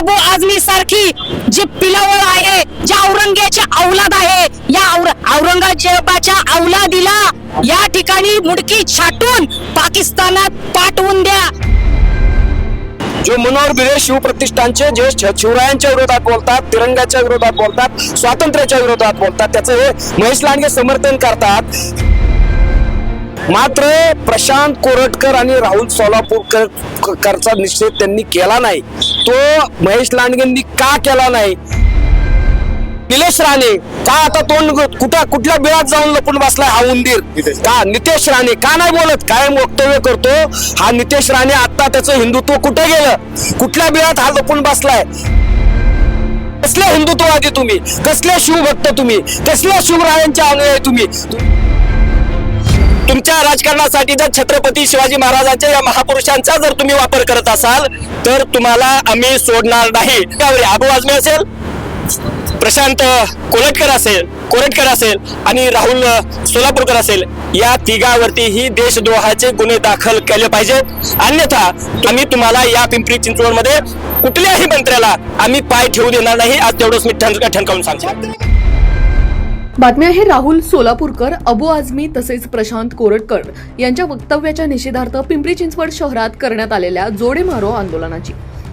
अबू आजमी सारखी जी पिलावळ आहे ज्या औरंगजेबाची औलाद आहे या औरंगजेबाच्या औलादीला या ठिकाणी मुडकी छाटून पाकिस्तानात पाठवून द्या. जो मनोहर भिडे शिवप्रतिष्ठानचे जे शिवरायांच्या विरोधात बोलतात तिरंग्याच्या विरोधात बोलतात स्वातंत्र्याच्या विरोधात बोलतात त्याचं हे महेश लांडगे समर्थन करतात. मात्र प्रशांत कोरटकर आणि राहुल सोलापूरकर करचा निषेध त्यांनी केला नाही. तो महेश लांडगेंनी का केला नाही? निलेश राणे का आता तोंड कुठं कुठल्या बिळात जाऊन लपून बसलाय हा उंदीर? का? नितेश राणे का नाही बोलत? काय वक्तव्य करतो. हा नितेश राणे आता त्याचं हिंदुत्व कुठे गेलं? कुठल्या बिळात हा लपून बसलाय? कसले हिंदुत्ववादी तुम्ही? कसले शिवभक्त तुम्ही? कसल्या शिवरायांच्या अनुयायी तुम्ही? तुमच्या राजकारणासाठी जर छत्रपती शिवाजी महाराजांच्या या महापुरुषांचा जर तुम्ही वापर करत असाल तर तुम्हाला आम्ही सोडणार नाही. त्यावेळी आबू आझमी असेल प्रशांत कोलटकर असेल कोरटकर असेल आणि राहुल सोलापूरकर असेल या तिघावरती ही देशद्रोहाचे गुन्हे दाखल केले पाहिजेत. अन्यथा आम्ही तुम्हाला या पिंपरी चिंचवडमध्ये कुठल्याही मंत्र्याला आम्ही पाय ठेवू देणार नाही. आज तेवढंच मी ठणकावून सांगतो. बातमी आहे राहुल सोलापूरकर अबू आझमी तसेच प्रशांत कोरटकर यांच्या वक्तव्याच्या निषेधार्थ पिंपरी चिंचवड शहरात करण्यात आलेल्या जोडे मारो आंदोलनाची.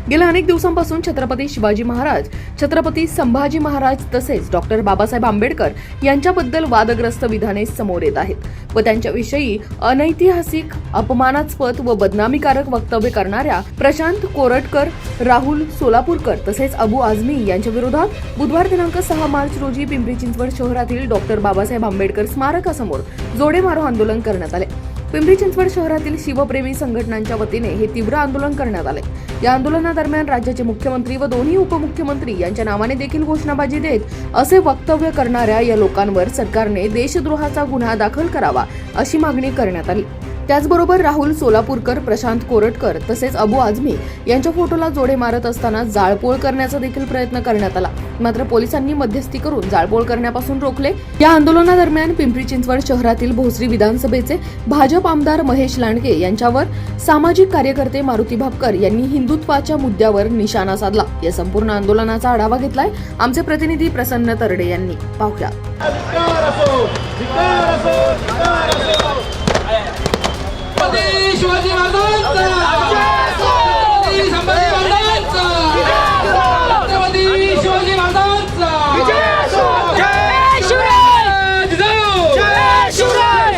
गेल्या अनेक दिवसांपासून छत्रपती शिवाजी महाराज छत्रपती संभाजी महाराज तसेच डॉक्टर बाबासाहेब आंबेडकर यांच्याबद्दल वादग्रस्त विधाने समोर येत आहेत व त्यांच्याविषयी अनैतिहासिक अपमानास्पद व बदनामीकारक वक्तव्य करणाऱ्या प्रशांत कोरटकर राहुल सोलापूरकर तसेच अबू आझमी यांच्या विरोधात बुधवार दिनांक सहा मार्च रोजी पिंपरी चिंचवड शहरातील डॉक्टर बाबासाहेब आंबेडकर स्मारकासमोर जोडे मारो आंदोलन करण्यात आले. पिंपरी चिंचवड शहरातील शिवप्रेमी संघटनांच्या वतीने हे तीव्र आंदोलन करण्यात आले. या आंदोलनादरम्यान राज्याचे मुख्यमंत्री व दोन्ही उपमुख्यमंत्री यांच्या नावाने देखील घोषणाबाजी देत असे वक्तव्य करणाऱ्या या लोकांवर सरकारने देशद्रोहाचा गुन्हा दाखल करावा अशी मागणी करण्यात आली. त्याचबरोबर राहुल सोलापूरकर प्रशांत कोरटकर तसेच अबू आझमी यांच्या फोटोला जोडे मारत असताना जाळपोळ करण्याचा देखील प्रयत्न करण्यात आला. मात्र पोलिसांनी मध्यस्थी करून जाळपोळ करण्यापासून रोखले. या आंदोलनादरम्यान पिंपरी चिंचवड शहरातील भोसरी विधानसभेचे भाजप आमदार महेश लांडगे यांच्यावर सामाजिक कार्यकर्ते मारुती भापकर यांनी हिंदुत्वाच्या मुद्द्यावर निशाणा साधला. या संपूर्ण आंदोलनाचा आढावा घेतलाय आमचे प्रतिनिधी प्रसन्न तरडे यांनी. पाहुया छत्रपती शिवाजी महाराजांचा छत्रपती संभाजी महाराजांचा छत्रपती शिवाजी महाराजांचा जिजाऊ!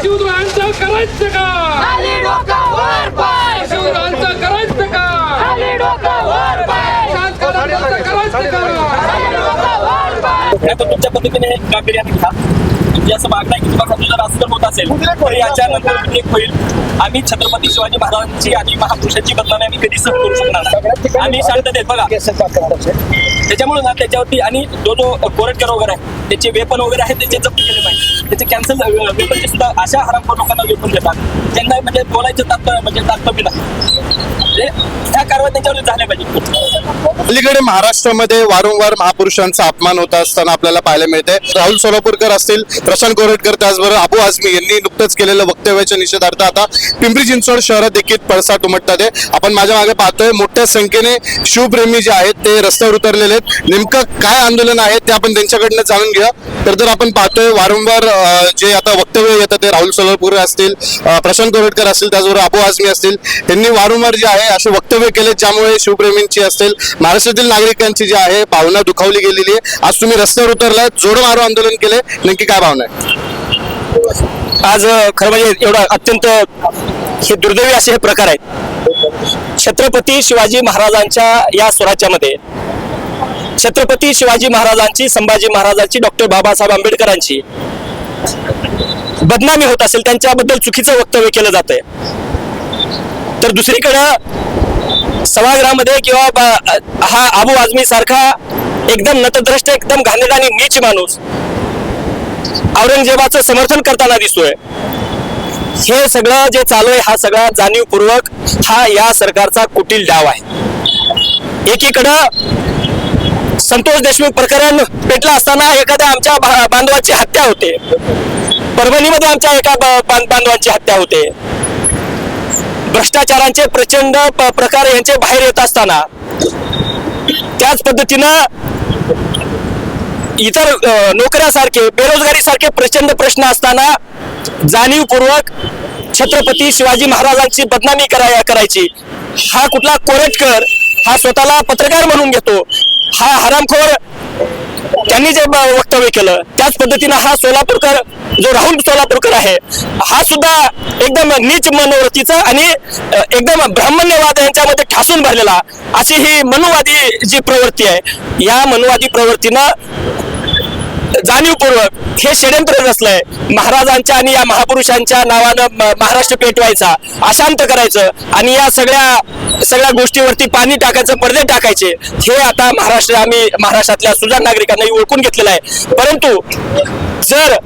शिवरायांचं करायचं का शिवरायांचं करायचं का शांतकारांचं करायचं का नाही तर तुमच्या पद्धतीने घ्या म्हणजे असं मागणं आहे की तुम्हाला जर असं होत असेल तर याच्यानंतर एक होईल. आम्ही छत्रपती शिवाजी महाराजांची आणि महापुरुषांची बदनामी आम्ही कधी सहन करू शकणार नाही. आम्ही शांततेत बघा. त्याच्यामुळे ना त्याच्यावरती आणि जो जो कोरटकर वगैरे आहे त्याचे वेपन वगैरे आहेत त्याचे जप्त केले पाहिजे. त्याचे कॅन्सल वेपनचे सुद्धा अशा हरामखोर लोकांना वेपन देतात. त्यांना म्हणजे बोलायचं तात्पर्य म्हणजे तात्पर्य नाही. म्हणजे ह्या कारवाई त्यांच्यावर झाल्या पाहिजे. अलीकडे महाराष्ट्रामध्ये वारंवार महापुरुषांचा अपमान होत असताना आपल्याला पाहायला मिळते. राहुल सोलापूरकर असतील प्रशांत कोरटकर त्याचबरोबर अबू आझमी यांनी नुकतंच केलेलं वक्तव्याच्या निषेधार्थ आता पिंपरी चिंचवड शहरात देखील पडसाद उमटतात आपण माझ्या मागे पाहतोय मोठ्या संख्येने शिवप्रेमी जे आहेत ते रस्त्यावर उतरलेले आहेत. नेमकं काय आंदोलन आहे ते आपण त्यांच्याकडनं जाणून घेऊया तर जर आपण पाहतोय वारंवार जे आता वक्तव्य येतं ते राहुल सोलापूर असतील प्रशांत कोरटकर असतील त्याचबरोबर अबू आझमी असतील त्यांनी वारंवार जे आहे असे वक्तव्य केले ज्यामुळे शिवप्रेमींची असेल महाराष्ट्रातील नागरिकांची जी आहे भावना दुखावली गेलेली आहे. आज तुम्ही रस्त्यावर उतरलाय जोड मारो आंदोलन केले. नक्की काय भावना आहे? आज खरं म्हणजे एवढा अत्यंत हे दुर्दैवी असे हे प्रकार आहेत. छत्रपती शिवाजी महाराजांच्या या स्वराज्यामध्ये छत्रपती शिवाजी महाराजांची संभाजी महाराजांची डॉक्टर बाबासाहेब आंबेडकरांची बदनामी होत असेल त्यांच्याबद्दल चुकीचं वक्तव्य केलं जात आहे तर दुसरीकडं सभागृहामध्ये किंवा हा आबू आजमी सारखा एकदम नतद्रष्ट एकदम घाणेरडा आणि नीच माणूस औरंगजेबाचं समर्थन करताना दिसतोय. हे सगळं जे चालू आहे हा सगळा जाणीवपूर्वक हा या सरकारचा कुटील डाव आहे. एकीकडं संतोष देशमुख प्रकरण पेटलं असताना एखाद्या आमच्या भा- बांधवाची हत्या होते. परभणीमध्ये आमच्या एका बांधवांची हत्या होते. भ्रष्टाचारांचे प्रचंड प्रकार यांचे बाहेर येत असताना त्याच पद्धतीनं इतर नोकऱ्यासारखे बेरोजगारीसारखे प्रचंड प्रश्न असताना जाणीवपूर्वक छत्रपती शिवाजी महाराजांची बदनामी कराय करायची. हा कुठला कोरटकर हा स्वतःला पत्रकार म्हणून घेतो हा हरामखोर त्यांनी जे वक्तव्य केलं त्याच पद्धतीनं हा सोलापूरकर जो राहुल सोलापूरकर आहे हा सुद्धा एकदम नीच मनोवृत्तीचा आणि एकदम ब्राह्मण्यवाद यांच्यामध्ये ठासून भरलेला अशी ही मनुवादी जी प्रवृत्ती आहे या मनुवादी प्रवृत्तीनं जाणीवपूर्वक हे षडयंत्र रचलंय. महाराजांच्या आणि या महापुरुषांच्या नावानं महाराष्ट्र पेटवायचा अशांत करायचं आणि या सगळ्या सगळ्या गोष्टीवरती पाणी टाकायचं पडदे टाकायचे हे आता महाराष्ट्र आम्ही महाराष्ट्रातल्या सुजाण नागरिकांनी ओळखून घेतलेलं आहे. परंतु जर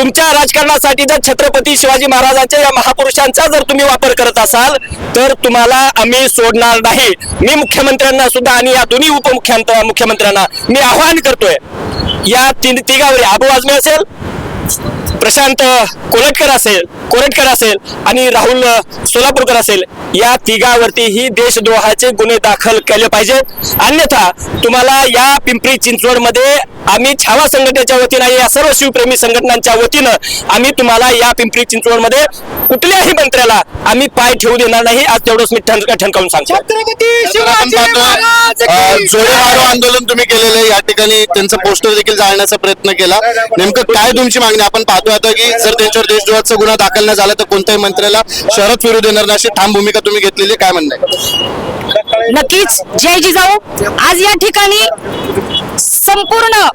तुमच्या राजकारणासाठी जर छत्रपती शिवाजी महाराजांच्या या महापुरुषांचा जर तुम्ही वापर करत असाल तर तुम्हाला आम्ही सोडणार नाही. मी मुख्यमंत्र्यांना सुद्धा आणि या दोन्ही उपमुख्यमंत्री मुख्यमंत्र्यांना मी आवाहन करतोय. या तीन तिघावर आबू आजमी असेल प्रशांत कोलटकर असेल कोरटकर असेल आणि राहुल सोलापूरकर असेल या तिघावरती ही देशद्रोहाचे गुन्हे दाखल केले पाहिजेत. अन्यथा तुम्हाला या पिंपरी चिंचवडमध्ये आम्ही छावा संघटनेच्या वतीनं या सर्व शिवप्रेमी संघटनांच्या वतीनं आम्ही तुम्हाला या पिंपरी चिंचवडमध्ये कुठल्याही मंत्र्याला आम्ही पाय ठेवू देणार नाही. आज तेवढंच मी ठण ठणकावून सांगतो. जोडे मारो आंदोलन तुम्ही केलेलं आहे. या ठिकाणी त्यांचं पोस्टर देखील जाळण्याचा प्रयत्न केला. नेमकं काय तुमची मागणी? आपण पाहतोय आता की जर त्यांच्यावर देशद्रोहाचा गुन्हा दाखल नाही झाला तर कोणत्याही मंत्र्याला शहरात फिरू देणार नाही अशी ठाम भूमिका तुम्ही घेतलेली काय म्हणणं नक्कीच. जय जिजाऊ. आज या ठिकाणी संपूर्ण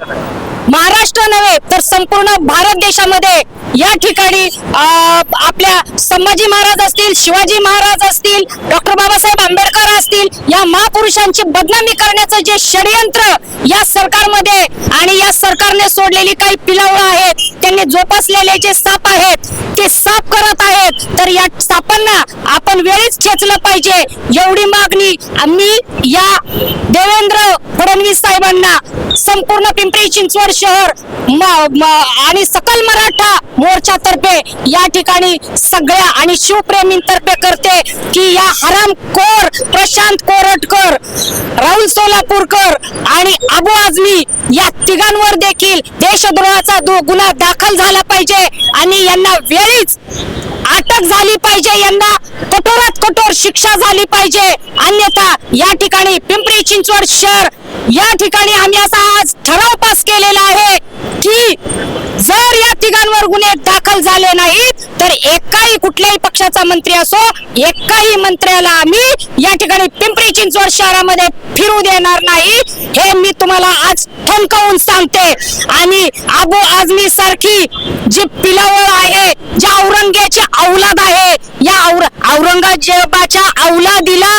महाराष्ट्र नव्हे तर संपूर्ण भारत देशामध्ये या ठिकाणी आपल्या संभाजी महाराज असतील शिवाजी महाराज असतील डॉक्टर बाबासाहेब आंबेडकर असतील या महापुरुषांची बदनामी करण्याचं जे षडयंत्र या सरकारमध्ये आणि या सरकारने सोडलेली काही पिलावळं आहेत त्यांनी जोपासलेले जे साप आहेत ते साफ करत आहेत तर या सापांना आपण वेळीच खेचलं पाहिजे. एवढी मागणी आम्ही या देवेंद्र फडणवीस साहेबांना संपूर्ण पिंपरी चिंचवड शहर आणि सकल मराठा मोर्चातर्फे या ठिकाणी सगळ्या आणि शिवप्रेमींतर्फे करते की या हरामखोर प्रशांत कोरटकर राहुल सोलापूरकर आणि अबू आझमी या तिघांवर देखील देशद्रोहाचा दो गुन्हा दाखल झाला पाहिजे आणि यांना वेळीच अटक झाली पाहिजे यांना कठोरात कठोर शिक्षा झाली पाहिजे. अन्यथा या ठिकाणी पिंपरी चिंचवड शहर या ठिकाणी आम्ही असा आज ठराव पास केलेला आहे की जर या तिघांवर गुन्हे दाखल झाले नाहीत तर एकाही कुठल्याही पक्षाचा मंत्री असो एकाही मंत्र्याला आम्ही या ठिकाणी पिंपरी चिंचवड शहरामध्ये फिरू देणार नाही. हे मी तुम्हाला आज ठणकावून सांगते. आणि आबू आजमी सारखी जी पिलावळ आहे ज्या औरंगजेबाची औलाद आहे. या औरंगजेबाच्या औलादीला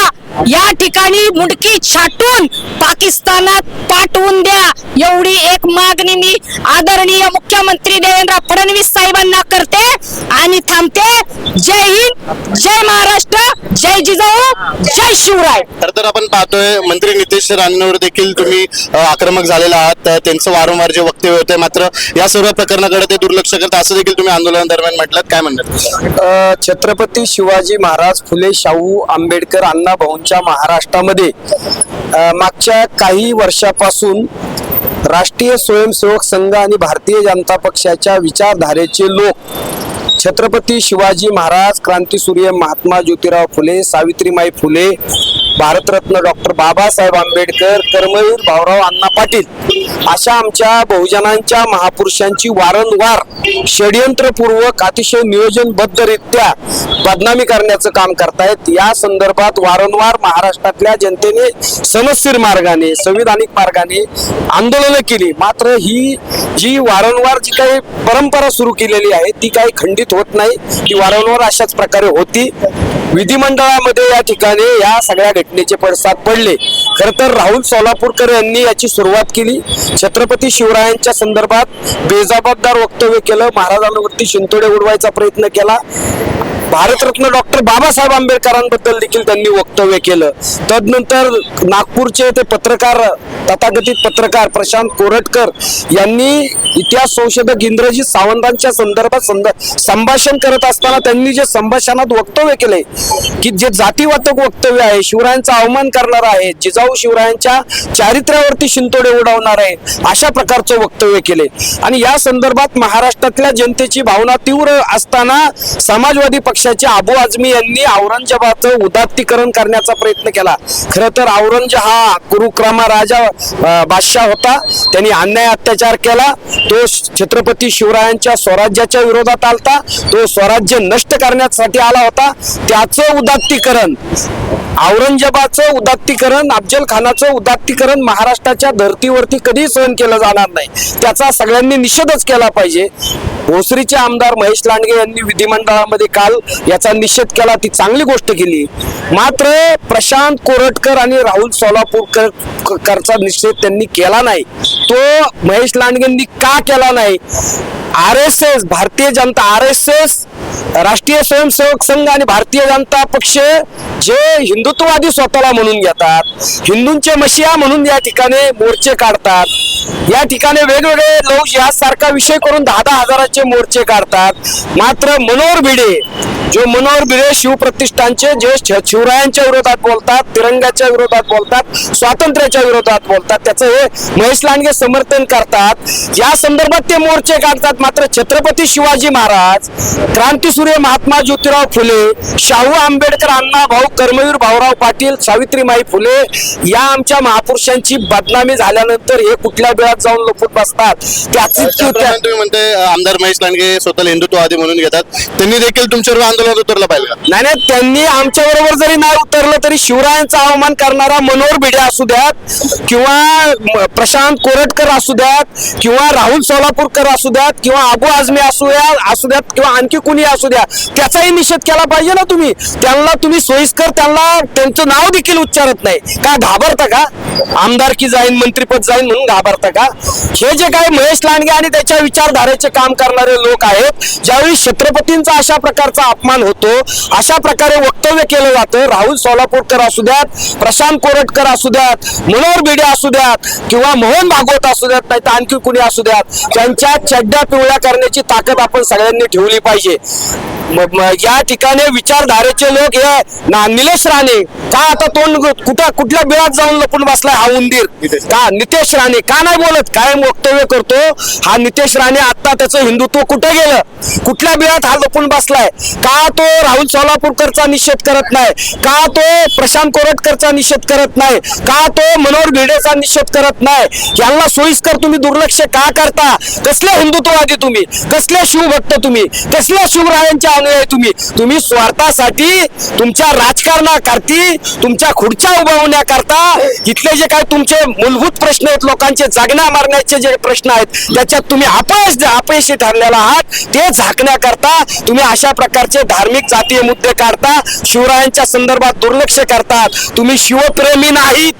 या ठिकाणी मुडकी छाटून पाकिस्तानात पाठवून द्या. एवढी एक मागणी मी आदरणीय मुख्यमंत्री देवेंद्र फडणवीस साहेबांना करते आणि थांबते. जय हिंद जय महाराष्ट्र जय जिजाऊ जय शिवराय. तर तर आपण पाहतोय मंत्री नितेश राणेंवर देखील तुम्ही आक्रमक झालेला आहात. त्यांचं वारंवार जे वक्तव्य होते मात्र या सर्व प्रकरणाकडे ते दुर्लक्ष करतात. असं देखील तुम्ही आंदोलनादरम्यान म्हटलं काय म्हणतात? अ, छत्रपती शिवाजी महाराज फुले शाहू आंबेडकर अण्णा आमच्या महाराष्ट्रामध्ये मागच्या काही वर्षापासून राष्ट्रीय स्वयंसेवक संघ आणि भारतीय जनता पक्षाच्या विचारधारेचे लोक छत्रपती शिवाजी महाराज क्रांतीसूर्य महात्मा ज्योतिराव फुले सावित्रीमाई फुले भारतरत्न डॉक्टर बाबासाहेब आंबेडकर कर्मवीर भाऊराव अण्णा पाटील अशा आमच्या बहुजनांच्या महापुरुषांची वारंवार षडयंत्रपूर्वक अतिशय नियोजनबद्धरित्या बदनामी करण्याचं काम करतायत. या संदर्भात वारंवार महाराष्ट्रातल्या जनतेने समस्थिर मार्गाने संविधानिक मार्गाने आंदोलनं केली. मात्र ही जी वारंवार जी काही परंपरा सुरू केलेली आहे ती काही खंडित होत नाही. ती वारंवार अशाच प्रकारे होती. विधिमंडळामध्ये या ठिकाणी या सगळ्या घटनेचे पडसाद पडले. खर तर राहुल सोलापूरकर यांनी याची सुरुवात केली. छत्रपती शिवरायांच्या संदर्भात बेजबाबदार वक्तव्य केलं. महाराजांवरती शिंतोडे उडवायचा प्रयत्न केला. भारतरत्न डॉक्टर बाबासाहेब आंबेडकरांबद्दल देखील त्यांनी वक्तव्य केलं. तदनंतर नागपूरचे ते पत्रकार तथाकथित पत्रकार प्रशांत कोरटकर यांनी इतिहास संशोधक इंद्रजित सावंतांच्या संदर्भात संभाषण करत असताना त्यांनी जे संभाषणात वक्तव्य केले की जे जातीवातक वक्तव्य आहे शिवरायांचा अवमान करणार आहे जिजाऊ शिवरायांच्या चारित्र्यावरती शिंतोडे उडवणार आहे अशा प्रकारचं वक्तव्य केले. आणि या संदर्भात महाराष्ट्रातल्या जनतेची भावना तीव्र असताना समाजवादी पक्षाचे अबू आझमी यांनी औरंगजेबाचं उदात्तीकरण करण्याचा प्रयत्न केला. खरं तर औरंगजेब हा कुरुक्रमा राजा बादशाह होता. त्यांनी अन्याय अत्याचार केला. तो छत्रपती शिवरायांच्या स्वराज्याच्या विरोधात आलता. तो स्वराज्य नष्ट करण्यासाठी आला होता. त्याचं उदात्तीकरण औरंगजेबाचं उदात्तीकरण अफजल खानाचं उदात्तीकरण महाराष्ट्राच्या धर्तीवरती कधीही सहन केलं जाणार नाही. त्याचा सगळ्यांनी निषेधच केला पाहिजे. भोसरीचे आमदार महेश लांडगे यांनी विधिमंडळामध्ये काल याचा निषेध केला. ती चांगली गोष्ट केली. मात्र प्रशांत कोरटकर आणि राहुल सोलापूरकर करचा निषेध त्यांनी केला नाही. तो महेश लांडगेंनी का केला नाही? R S S Bharatiya Janata R S S राष्ट्रीय स्वयंसेवक संघ आणि भारतीय जनता पक्ष जे हिंदुत्ववादी स्वतःला म्हणून घेतात हिंदूंचे मशिया म्हणून या ठिकाणी मोर्चे काढतात. या ठिकाणी वेगवेगळे लोक यासारखा विषय करून दहा दहा हजाराचे मोर्चे काढतात. मात्र मनोहर भिडे जो मनोहर भिडे शिवप्रतिष्ठानचे जे शिवरायांच्या विरोधात बोलतात तिरंग्याच्या विरोधात बोलतात स्वातंत्र्याच्या विरोधात बोलतात त्याचं हे महेश लांडगे समर्थन करतात. या संदर्भात ते मोर्चे काढतात मात्र छत्रपती शिवाजी महाराज क्रांतीसूर्य महात्मा ज्योतिराव फुले शाहू आंबेडकर अण्णा भाऊ कर्मवीर भाऊराव पाटील सावित्रीमाई फुले या आमच्या महापुरुषांची बदनामी झाल्यानंतर हे कुठल्या वेळात जाऊन लपून बसतात? त्याची म्हणते आमदार महेश लांडगे स्वतःला हिंदुत्ववादी म्हणून घेतात. त्यांनी देखील तुमच्यावर आंदोलनात उतरलं पाहिजे का? नाही नाही त्यांनी आमच्या बरोबर जरी नाही उतरलं तरी शिवरायांचा अवमान करणारा मनोहर भिडे असू द्यात किंवा म- प्रशांत कोरटकर असू द्यात किंवा राहुल सोलापूरकर असू द्यात किंवा अबू आझमी असू द्या असू द्यात किंवा आणखी कुणी असू द्या त्याचाही निषेध केला पाहिजे ना तुम्ही. त्यांना तुम्ही सोयीस्कर त्यांना त्यांचं नाव देखील उच्चारत नाही. का घाबरता का? आमदारकी जाईन मंत्रीपद जाईन म्हणून घाबरता का? हे जे काही महेश लांडगे आणि त्याच्या विचारधारेचे काम करणारे लोक आहेत ज्यावेळी छत्रपतींचा अशा प्रकारचा अपमान होतो अशा प्रकारे वक्तव्य केलं जातं राहुल सोलापूरकर असू द्यात प्रशांत कोरटकर असू द्यात मनोहर भिडे असू द्यात किंवा मोहन भागवत असू द्यात नाही तर आणखी कुणी असू द्यात त्यांच्या चड्ड्या पिवळ्या करण्याची ताकद आपण सगळ्यांनी ठेवली पाहिजे. या ठिकाणी विचारधारेचे लोक हे निलेश राणे का आता तोंड कुठं कुठल्या बिळात जाऊन लपून बसलाय हा उंदीर. का नितेश राणे. का नाही बोलत? कायम वक्तव्य करतो. हा नितेश राणे आता त्याचं हिंदुत्व कुठे गेलं? कुठल्या बिळात हा लपून बसलाय? का तो राहुल सोलापूरकरचा निषेध करत नाही? का तो प्रशांत कोरटकरचा निषेध करत नाही? का तो मनोहर भिडेचा निषेध करत नाही? यांना सोयीस्कर तुम्ही दुर्लक्ष का करता? कसले हिंदुत्ववादी तुम्ही? कसले शिवभक्त तुम्ही? कसले शिवरायांचे अनुयायी तुम्ही? तुम्ही स्वार्थासाठी तुमच्या राजकारणाकरती तुमच्या खुर्च्या उभारण्याकरता इथले जे काय तुमचे मूलभूत प्रश्न आहेत लोकांचे जागण्या मारण्याचे जे प्रश्न आहेत त्याच्यात तुम्ही अपयश अपयशी ठरलेला आहात. ते झाकण्याकरता तुम्ही अशा प्रकारचे धार्मिक जातीय मुद्दे काढता शिवरायांच्या संदर्भात दुर्लक्ष करतात तुम्ही शिवप्रेमी नाहीत.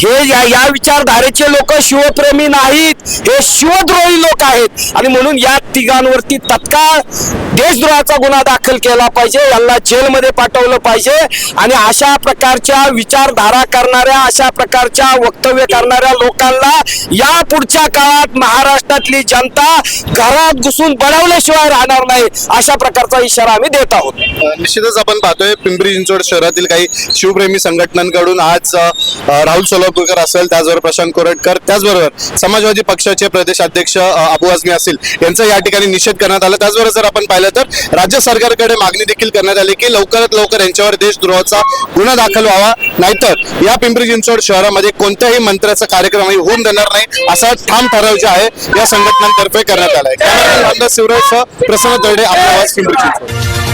हे या या विचारधारेचे लोक शिवप्रेमी नाहीत. हे शिवद्रोही लोक आहेत. आणि म्हणून या तिघांवरती तत्काळ देशद्रोहाचा गुन्हा दाखल केला पाहिजे यांना जेलमध्ये पाठवलं पाहिजे आणि अशा प्रकारच्या विचारधारा करणाऱ्या अशा प्रकारच्या वक्तव्य करणाऱ्या लोकांना या पुढच्या काळात महाराष्ट्रातली जनता घरात घुसून बनवल्याशिवाय राहणार नाही अशा प्रकारचा इशारा आम्ही देत आहोत. निश्चितच आपण पाहतोय पिंपरी चिंचवड शहरातील काही शिवप्रेमी संघटनांकडून आज राहुल सोलापूरकर असेल त्याचबरोबर प्रशांत कोरटकर त्याचबरोबर समाजवादी पक्षाचे प्रदेश अध्यक्ष अबू आझमी असेल यांचा या ठिकाणी निषेध करण्यात आला. त्याचबरोबर जर आपण पाहिलं तर राज्य सरकारकडे मागणी देखील करण्यात आली की लवकरात लवकर यांच्यावर देशद्रोहाचा गुन्हा दाखल व्हावा. नाहीतर या पिंपरी चिंचवड शहरामध्ये कोणत्याही मंत्र्याचा कार्यक्रम होऊन देणार नाही असा ठाम ठराव जे आहे या संघटनांतर्फे करण्यात आला आहे शिवराज प्रसन्न दर्डे आपला आवाज पिंपरी चिंचवड.